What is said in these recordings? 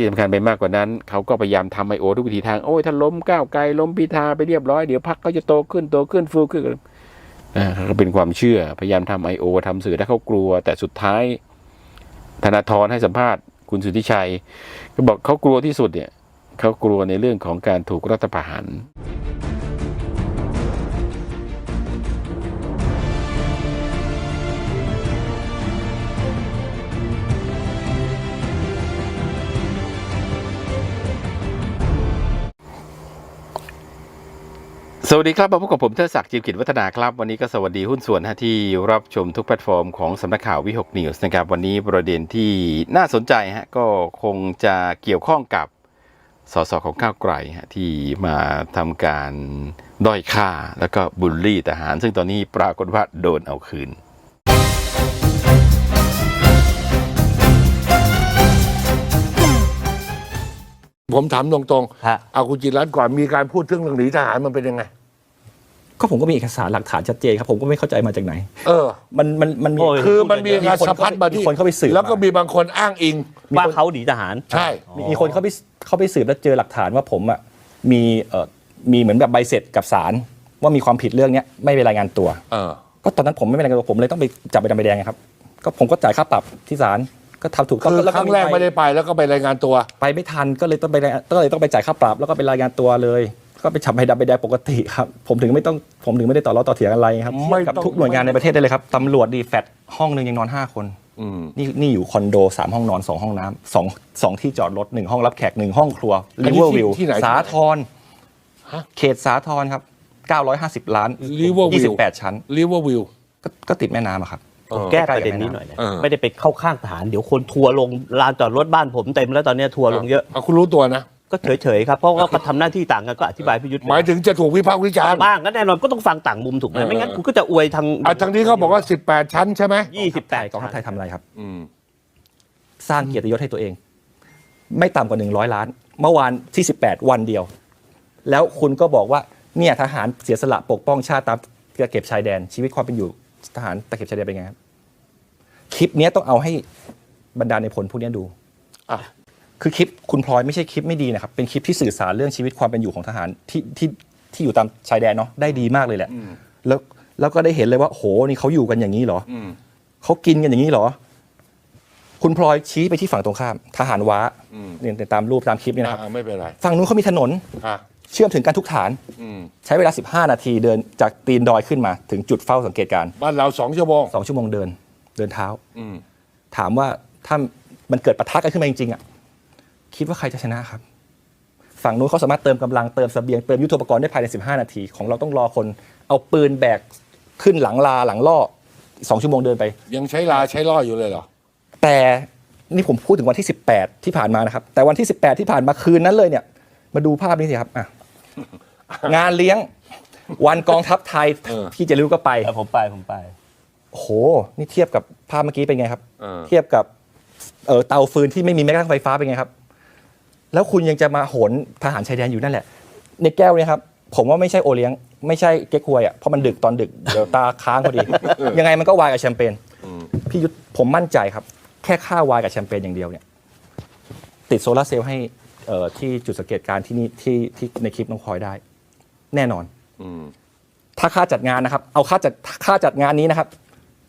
ที่สำคัญไปมากกว่านั้น เขาก็พยายามทำไอโอทุกวิธีทาง โอ้ยถ้าล้มก้าวไกลล้มพิธาไปเรียบร้อย เดี๋ยวพักก็จะโตขึ้นโตขึ้นฟูขึ้นอ่าก็เป็นความเชื่อพยายามทำไอโอทำสื่อถ้าเขากลัว แต่สุดท้ายธนาธรให้สัมภาษณ์ คุณสุทธิชัย ก็บอกเขากลัวที่สุดเนี่ยเขากลัวในเรื่องของการถูกรัฐประหาร สวัสดีครับมาพบกับผมเทดศักดิ์จิมกิจวัฒนาครับ วันนี้ก็สวัสดีหุ้นส่วนฮะที่รับชมทุกแพลตฟอร์มของสำนักข่าววิหกนิวส์นะครับ วันนี้ประเด็นที่น่าสนใจฮะก็คงจะเกี่ยวข้องกับสสของข้าวไกลฮะที่มาทำการด้อยค่าแล้วก็บูลลี่ทหาร ซึ่งตอนนี้ปรากฏว่าโดนเอาคืนผมถามตรงฮะๆเอาคุณจิรัตน์ก่อนมีการพูดเรื่องหนีทหารมันเป็นยังไง ก็ผมก็มีเอกสารหลักฐานชัดเจนครับผมก็ไม่เข้าใจมาจากไหน เออ มันมันมันมีโอ้ย คือมันมีการคนสะพัดมาที่มีคนเข้าไปสืบแล้วก็มีบางคนอ้างอิง ว่าเขาหนีทหารใช่ มีมีคนเข้าไปเข้าไปสืบแล้วเจอหลักฐานว่าผมอะมีเอ่อมีเหมือนแบบใบเสร็จกับศาลว่ามีความผิดเรื่องเนี้ยไม่ไปรายงานตัว เออ ก็ตอนนั้นผมไม่ไปรายงานตัวผมเลยต้องไปจับใบดำใบแดงไงครับ ก็ผมก็จ่ายค่าปรับที่ศาลก็ทำถูกต้องคือล้วครั้งแรกไม่ได้ไปแล้วก็ไปรายงานตัว ไปไม่ทันก็เลยต้องไปรายก็เลยต้องไปจ่ายค่าปรับแล้วก็ไปรายงานตัวเลย ก็ไปจับใบดำใบแดงปกติครับ ผมถึงไม่ต้องผมถึงไม่ได้ต่อล้อต่อเถียงอะไรครับไม่เทียบกับต้องทุกหน่วยงานในประเทศได้เลยครับตำรวจดีแฟดห้องหนึ่งยังนอนห้าคนอืมนี่นี่อยู่คอนโดสามห้องนอนสองห้องน้ำสองสองที่จอดรถหนึ่งห้องรับแขกหนึ่งห้องครัวอันรินี้เวอร์ที่วิวที่ไหนสาทรฮะเขตสาทรครับ 950 ล้าน Riverview 28 ชั้นริเวอร์วิวก็ก็ติดแม่น้ำอะครับเออแก้ประเด็นนี้หน่อยนะเออไม่ได้ไปเข้าข้างทหารเดี๋ยวคนทัวร์ลงลานจอดรถบ้านผมเต็มแล้วตอนนี้ทัวร์ลงเยอะาคุณรู้ตัวนะ ก็เฉยๆครับเพราะว่าก็ทำหน้าที่ต่างกันก็อธิบายพี่ยุทธหมายถึงจะถูกวิพากษ์วิจารณ์บ้างก็แน่นอนก็ต้องฟังต่างมุมถูกไหมเออไม่งั้นคุณก็จะอวยทางอะทางนี้เขาบอกว่า 18 ชั้นใช่ไหมยี่สิบแปดกองทัพไทยทำอะไรครับ อืม สร้างเกียรติยศให้ตัวเอง ไม่ต่ำกว่า 100 ล้าน เมื่อวานที่ 18 วันเดียว แล้วคุณก็บอกว่าเนี่ยทหารเสียสละปกป้องชาติตามตะเก็บชายแดน ชีวิตความเป็นอยู่ทหารตะเก็บชายแดนเป็นไงครับคลิปเนี้ยต้องเอาให้บรรดาในพลพวกเนี้ยดู อะ คือคลิปคุณพลอยไม่ใช่คลิปไม่ดีนะครับเป็นคลิปที่สื่อสารเรื่องชีวิตความเป็นอยู่ของทหารที่ที่ที่อยู่ตามชายแดนเนาะได้ดีมากเลยแหละ แล้วแล้วก็ได้เห็นเลยว่าโหนี่เขาอยู่กันอย่างนี้เหรออืมเขากินกันอย่างนี้เหรอ คุณพลอยชี้ไปที่ฝั่งตรงข้าม ทหารว้าอืมเนี่ยตามรูปตามคลิปเนี่ยนะครับอ่าไม่เป็นไรฝั่งนู้นเขามีถนนอะเชื่อมถึงกันทุกฐานอืมใช้เวลา 15 นาทีเดินจากตีนดอยขึ้นมา ถึงจุดเฝ้าสังเกตการณ์บ้านเราสองชั่วโมงสองชั่วโมงเดิน เดินเท้าอืมถามว่าถ้ามันเกิดปะทะกันขึ้นมาจริงๆอะ คิดว่าใครจะชนะครับ ฝั่งนู้นเขาสามารถเติมกำลังเติมเสบียงเติมยุทโธปกรณ์ได้ภายใน 15 นาที ของเราต้องรอคน เอาปืนแบกขึ้นหลังลาหลังล่อสองชั่วโมงเดินไป ยังใช้ลาใช้ล่ออยู่เลยเหรอ แต่นี่ผมพูดถึงวันที่ 18 ที่ผ่านมานะครับ แต่วันที่ 18 ที่ผ่านมาคืนนั้นเลยเนี่ย มาดูภาพนี้สิครับอะงานเลี้ยงวันกองทัพไทยเออที่จะรู้ก็ไปเออผมไปผมไปโอ้โห นี่เทียบกับภาพเมื่อกี้เป็นไงครับเออเทียบกับเออเตาฟืนที่ไม่มีแม้กระทั่งไฟฟ้าเป็นไงครับ แล้วคุณยังจะมาโหนทหารชายแดนอยู่นั่นแหละ ในแก้วเนี่ยครับ ผมว่าไม่ใช่โอเลี้ยง ไม่ใช่เก๊กฮวยอะเพราะมันดึกตอนดึกเดี๋ยวตาค้างพอดี ยังไงมันก็วายกับแชมเปญอืมพี่ยุทธผมมั่นใจครับ แค่ค่าวายกับแชมเปญอย่างเดียวเนี่ย ติดโซลาร์เซลล์ให้เอ่อที่จุดสังเกตการณ์ที่นี่ที่ที่ในคลิปน้องพลอยได้ แน่นอนอืมถ้าค่าจัดงานนะครับ เอาค่าจัดค่าจัดงานนี้นะครับ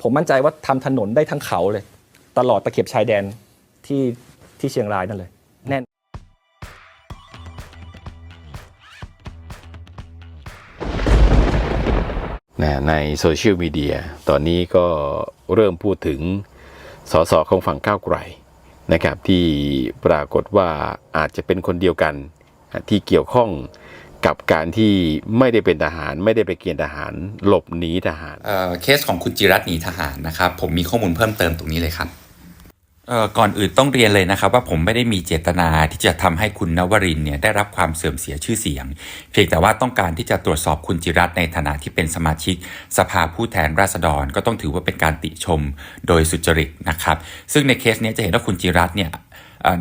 ผมมั่นใจว่าทำถนนได้ทั้งเขาเลย ตลอดตะเข็บชายแดนที่ที่เชียงรายนั่นเลย แน่น นะในโซเชียลมีเดียตอนนี้ก็เริ่มพูดถึงสสของฝั่งก้าวไกลนะครับที่ปรากฏว่าอาจจะเป็นคนเดียวกันที่เกี่ยวข้องกับการที่ไม่ได้เป็นทหาร ไม่ได้ไปเกณฑ์ทหาร หลบหนีทหารเเคสของคุณจิรัตน์หนีทหารนะครับ ผมมีข้อมูลเพิ่มเติมตรงนี้เลยครับ เอ่อก่อนอื่นต้องเรียนเลยนะครับว่าผมไม่ได้มีเจตนาที่จะทำให้คุณนวรินเนี่ยได้รับความเสื่อมเสียชื่อเสียง เพียงแต่ว่าต้องการที่จะตรวจสอบคุณจิรัตในฐานะที่เป็นสมาชิก สภาผู้แทนราษฎรก็ต้องถือว่าเป็นการติชมโดยสุจริตนะครับ ซึ่งในเคสเนี้ยจะเห็นว่าคุณจิรัตเนี่ย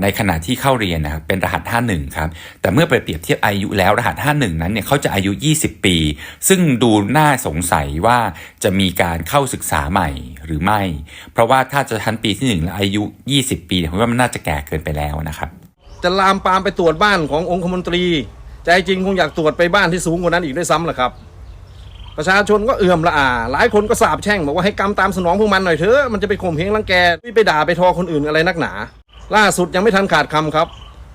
ในขณะที่เข้าเรียนนะครับเป็นรหัส 51 ครับ แต่เมื่อไปเปรียบเทียบอายุแล้วรหัส 51 นั้นเนี่ยเขาจะอายุ 20 ปี ซึ่งดูน่าสงสัยว่าจะมีการเข้าศึกษาใหม่หรือไม่ เพราะว่าถ้าจะทันปีที่ 1 แล้วอายุ 20 ปีเนี่ยผมว่ามันน่าจะแก่เกินไปแล้วนะครับ จะลามปามไปตรวจบ้านขององคมนตรี ใจจริงคงอยากตรวจไปบ้านที่สูงกว่านั้นอีกด้วยซ้ำแหละครับประชาชนก็เอื่อมละอา หลายคนก็สาบแช่งบอกว่าให้กรรมตามสนองพวกมันหน่อยเถอะ มันจะไปข่มเหงรังแกไม่ไปด่าไปทอคนอื่นอะไรนักหนา ล่าสุดยังไม่ทันขาดคำครับ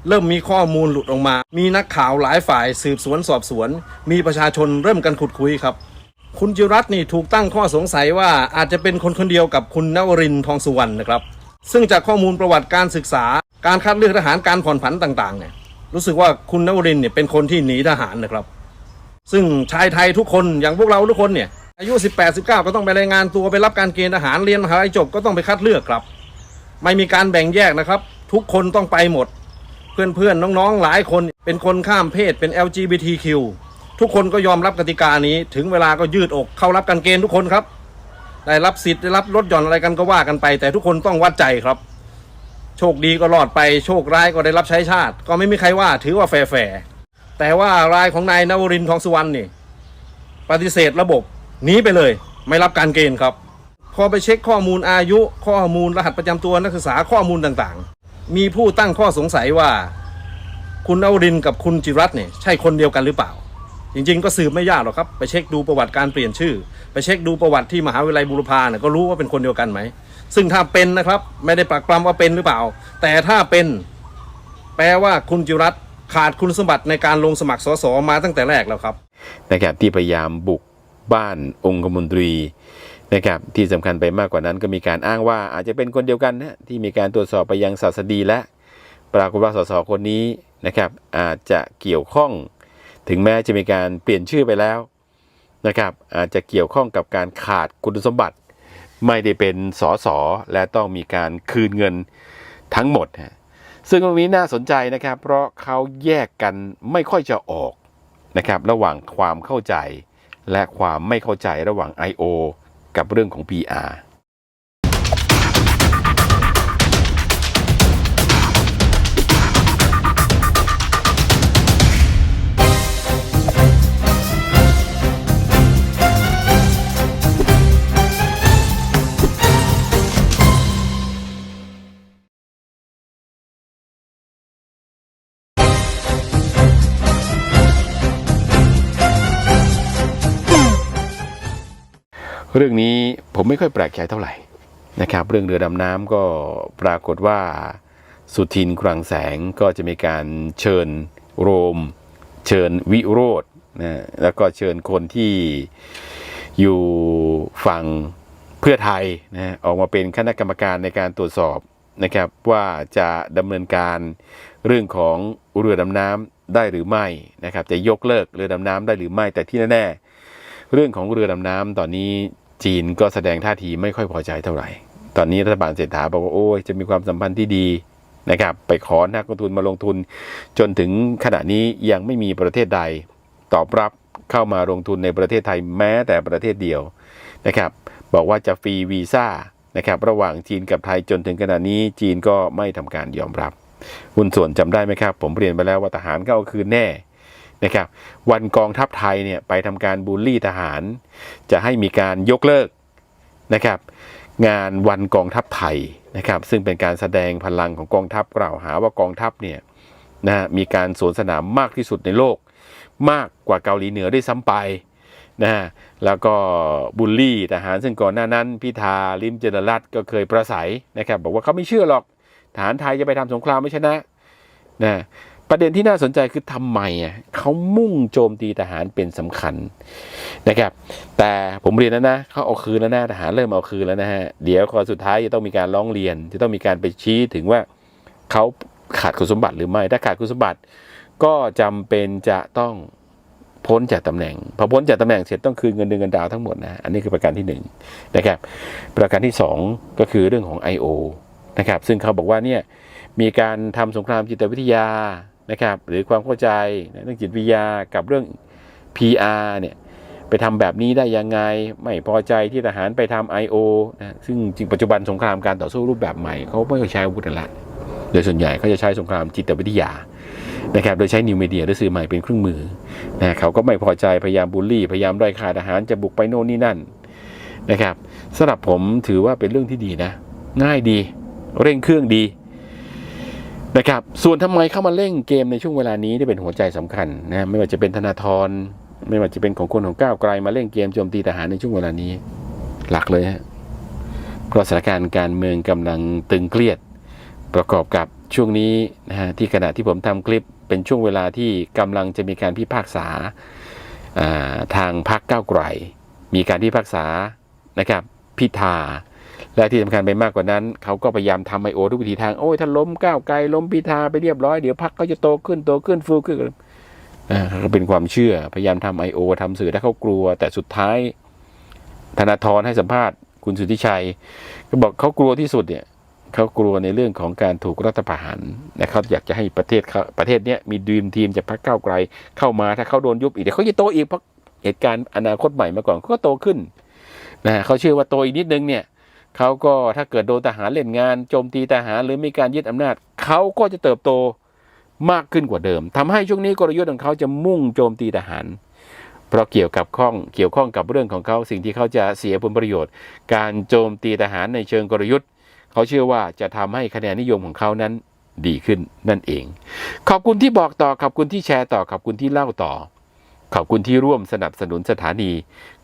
เริ่มมีข้อมูลหลุดออกมา มีนักข่าวหลายฝ่ายสืบสวนสอบสวน มีประชาชนเริ่มกันขุดคุยครับ คุณจิรัตน์นี่ถูกตั้งข้อสงสัยว่าอาจจะเป็นคนคนเดียวกับคุณนวรินทรทองสุวรรณนะครับ ซึ่งจากข้อมูลประวัติการศึกษา การคัดเลือกทหารการผ่อนผันต่างๆเนี่ยรู้สึกว่าคุณนวรินเนี่ยเป็นคนที่หนีทหารนะครับ ซึ่งชายไทยทุกคนอย่างพวกเราทุกคนเนี่ยอายุ 18 19 ก็ต้องไปรายงานตัวไปรับการเกณฑ์ทหารเรียนมหาลัยจบก็ต้องไปคัดเลือกครับ ไม่มีการแบ่งแยกนะครับ ทุกคนต้องไปหมด เพื่อนๆนน้องๆหลายคนเป็นคนข้ามเพศเป็น LGBTQ ทุกคนก็ยอมรับกติกานี้ถึงเวลาก็ยืดอกเข้ารับการเกณฑ์ทุกคนครับ ได้รับสิทธิ์ได้รับลดหย่อนอะไรกันก็ว่ากันไป แต่ทุกคนต้องวัดใจครับ โชคดีก็รอดไปโชคร้ายก็ได้รับใช้ชาติ ก็ไม่มีใครว่าถือว่าแฟร์แต่ว่ารายของนายนวรินทร์ทองสุวรรณนี่ ปฏิเสธระบบหนีไปเลย ไม่รับการเกณฑ์ครับ พอไปเช็คข้อมูลอายุ ข้อมูลรหัสประจำตัวนักศึกษาข้อมูลต่างๆ มีผู้ตั้งข้อสงสัยว่า คุณนวรินกับคุณจิรัตเนี่ยใช่คนเดียวกันหรือเปล่า จริง ๆ ก็สืบไม่ยากหรอกครับ ไปเช็คดูประวัติการเปลี่ยนชื่อ ไปเช็คดูประวัติที่มหาวิทยาลัยบูรพาเนี่ยก็รู้ว่าเป็นคนเดียวกันไหมซึ่งถ้าเป็นนะครับไม่ได้ปรักปรำว่าเป็นหรือเปล่า แต่ถ้าเป็นแปลว่าคุณจิรัตขาดคุณสมบัติในการลงสมัครสสมาตั้งแต่แรกแล้วครับนะครับที่พยายามบุกบ้านองคมนตรี นะครับที่สำคัญไปมากกว่านั้นก็มีการอ้างว่าอาจจะเป็นคนเดียวกันนะที่มีการตรวจสอบไปยังศาสดีและ ปรากฏว่าสสคนนี้นะครับอาจจะเกี่ยวข้อง ถึงแม้จะมีการเปลี่ยนชื่อไปแล้วนะครับอาจจะเกี่ยวข้องกับการขาดคุณสมบัติ ไม่ได้เป็นสสและต้องมีการคืนเงินทั้งหมดฮะซึ่งตรงนี้น่าสนใจนะครับ เพราะเขาแยกกันไม่ค่อยจะออกนะครับระหว่างความเข้าใจและความไม่เข้าใจระหว่าง I.O. กับเรื่องของ PR เรื่องนี้ผมไม่ค่อยแปลกใจเท่าไหร่นะครับ เรื่องเรือดำน้ำก็ปรากฏว่าสุทินคลังแสงก็จะมีการเชิญโรม เชิญวิโรธนะแล้วก็เชิญคนที่อยู่ฝั่งเพื่อไทยนะออกมาเป็นคณะกรรมการในการตรวจสอบนะครับว่าจะดำเนินการเรื่องของเรือดำน้ำได้หรือไม่นะครับจะยกเลิกเรือดำน้ำได้หรือไม่แต่ที่แน่ๆเรื่องของเรือดำน้ำตอนนี้ จีนก็แสดงท่าทีไม่ค่อยพอใจเท่าไหร่ ตอนนี้รัฐบาลเศรษฐาบอกว่าโอ้ยจะมีความสัมพันธ์ที่ดีนะครับ ไปขอนักลงทุนมาลงทุน จนถึงขณะนี้ยังไม่มีประเทศใด ตอบรับเข้ามาลงทุนในประเทศไทยแม้แต่ประเทศเดียวนะครับ บอกว่าจะฟรีวีซ่านะครับ ระหว่างจีนกับไทยจนถึงขณะนี้จีนก็ไม่ทำการยอมรับ หุ้นส่วนจำได้ไหมครับ ผมเรียนไปแล้วว่าทหารก็เอาคืนแน่ นะครับวันกองทัพไทยเนี่ยไปทำการบูลลี่ทหาร จะให้มีการยกเลิกนะครับงานวันกองทัพไทยนะครับซึ่งเป็นการแสดงพลังของกองทัพกล่าวหาว่ากองทัพเนี่ยนะมีการสวนสนามมากที่สุดในโลก มากกว่าเกาหลีเหนือได้ซ้ำไปนะฮะแล้วก็บูลลี่ทหารซึ่งก่อนหน้านั้นพิธาลิมเจริญรัตก็เคยประสัยนะครับบอกว่าเขาไม่เชื่อหรอกทหารไทยจะไปทำสงครามไม่ชนะนะ ประเด็นที่น่าสนใจคือทำไมอะเขามุ่งโจมตีทหารเป็นสำคัญนะครับ แต่ผมเรียนแล้วนะเขาเอาคืนแล้วนะทหารเริ่มเอาคืนแล้วนะฮะเดี๋ยวข้อสุดท้ายจะต้องมีการร้องเรียน จะต้องมีการไปชี้ถึงว่าเขาขาดคุณสมบัติหรือไม่ ถ้าขาดคุณสมบัติ ก็จำเป็นจะต้องพ้นจากตำแหน่งพอพ้นจากตำแหน่งเสร็จต้องคืนเงินเดือนเงินดาวทั้งหมดนะอันนี้คือประการที่หนึ่งนะครับ ประการที่สองก็คือเรื่องของ I.O. นะครับ ซึ่งเขาบอกว่าเนี่ยมีการทำสงครามจิตวิทยา นะครับหรือความเข้าใจเรื่องจิตวิทยากับเรื่อง PR เนี่ยไปทำแบบนี้ได้ยังไง ไม่พอใจที่ทหารไปทำ I.O. นะซึ่งจริงปัจจุบันสงครามการต่อสู้รูปแบบใหม่เขาไม่ค่อยใช้อาวุธกันละโดยส่วนใหญ่เขาจะใช้สงครามจิตวิทยานะครับโดยใช้นิวเมเดียหรือสื่อใหม่เป็นเครื่องมือนะเขาก็ไม่พอใจพยายามบูลลี่ พยายามด้อยค่าทหารจะบุกไปโน่นนี่นั่นนะครับสำหรับผมถือว่าเป็นเรื่องที่ดีนะ ง่ายดี เร่งเครื่องดี นะครับ ส่วนทำไมเข้ามาเล่นเกมในช่วงเวลานี้ที่เป็นหัวใจสำคัญนะไม่ว่าจะเป็นธนาธรไม่ว่าจะเป็นของคนของก้าวไกลมาเล่นเกมโจมตีทหารในช่วงเวลานี้ หลักเลยฮะเพราะสถานการณ์การเมืองกำลังตึงเครียด ประกอบกับช่วงนี้นะฮะที่ขณะที่ผมทำคลิปเป็นช่วงเวลาที่กำลังจะมีการพิพากษาาทางพรรคก้าวไกล มีการพิพากษานะครับพิธา และที่สำคัญไปมากกว่านั้น เขาก็พยายามทำไอโอทุกวิธีทาง โอ้ยถ้าล้มก้าวไกลล้มพิธาไปเรียบร้อยเดี๋ยวพรรคก็จะโตขึ้นโตขึ้นฟูขึ้นอ่าก็เป็นความเชื่อพยายามทำไอโอทำสื่อถ้าเขากลัว แต่สุดท้ายธนาธรให้สัมภาษณ์ คุณสุทธิชัย ก็บอกเขากลัวที่สุดเนี่ยเขากลัวในเรื่องของการถูกรัฐประหารนะครับอยากจะให้ประเทศเขาประเทศเนี้ยมีดีมทีมจากพรรคก้าวไกล เข้ามาถ้าเขาโดนยุบอีกเดี๋ยวเขาจะโตอีกเพราะเหตุการณ์อนาคตใหม่มาก่อนเขาก็โตขึ้นนะเขาเชื่อว่าโตอีกนิดนึงเนี่ย เขาก็ถ้าเกิดโดนทหารเล่นงานโจมตีทหารหรือมีการยึดอำนาจ เขาก็จะเติบโตมากขึ้นกว่าเดิมทำให้ช่วงนี้กลยุทธ์ของเขาจะมุ่งโจมตีทหาร เพราะเกี่ยวกับข้องเกี่ยวข้องกับเรื่องของเขาสิ่งที่เขาจะเสียผลประโยชน์ การโจมตีทหารในเชิงกลยุทธ์ เขาเชื่อว่าจะทำให้คะแนนนิยมของเขานั้นดีขึ้นนั่นเอง ขอบคุณที่บอกต่อขอบคุณที่แชร์ต่อขอบคุณที่เล่าต่อ ขอบคุณที่ร่วมสนับสนุนสถานี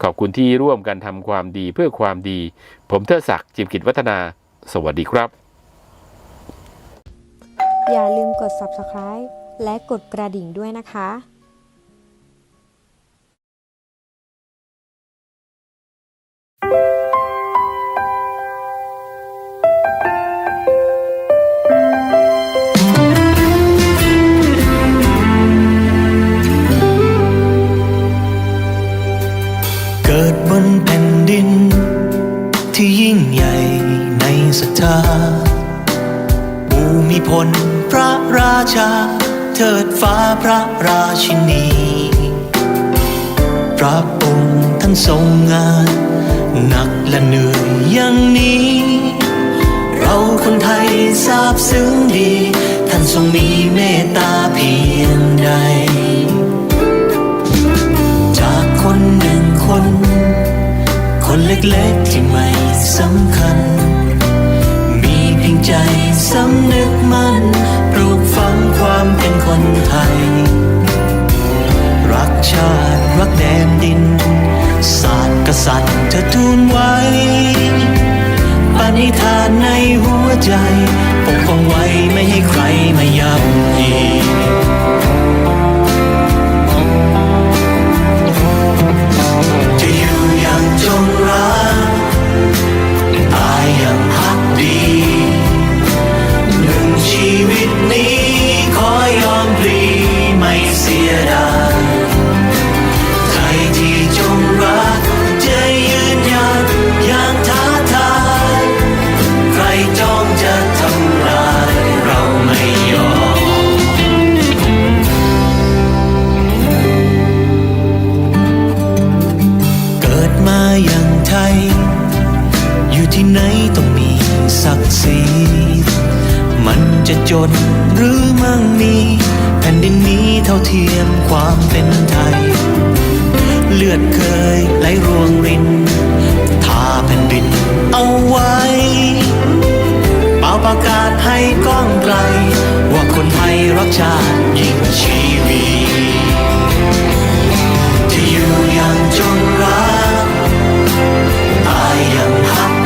ขอบคุณที่ร่วมกันทำความดีเพื่อความดี ผมเทิดศักดิ์จิมกิจวัฒนา สวัสดีครับ อย่าลืมกด subscribe และกดกระดิ่งด้วยนะคะ เกิดบนแผ่นดิน ที่ยิ่งใหญ่ในศรัทธาภูมิพลพระราชา เทิดฟ้าพระราชินี พระองค์ท่านทรงงาน หนักและเหนื่อยอย่างนี้ เราคนไทยทราบซึ้งดี ท่านทรงมีเมตตาเพียงใด คน คนเล็กๆที่ไม่สำคัญ มีเพียงใจสำนึกมั่นปลูกฝังความเป็นคนไทย รักชาติรักแดนดิน ศาสตร์กษัตริย์เธอทูลไว้ปณิธานในหัวใจ ปกป้องไว้ไม่ให้ใครมาย่ำยี ที่ไหนต้องมีศักดิ์ศรีมันจะจนหรือมั่งมี แผ่นดินนี้เท่าเทียมความเป็นไทย เลือดเคยไหลรวงรินทาแผ่นดินเอาไว้เป่าประกาศให้ก้องไกล ว่าคนไทยรักชาติยิ่งชีวีจะอยู่อย่างจงรักตายอย่างพัก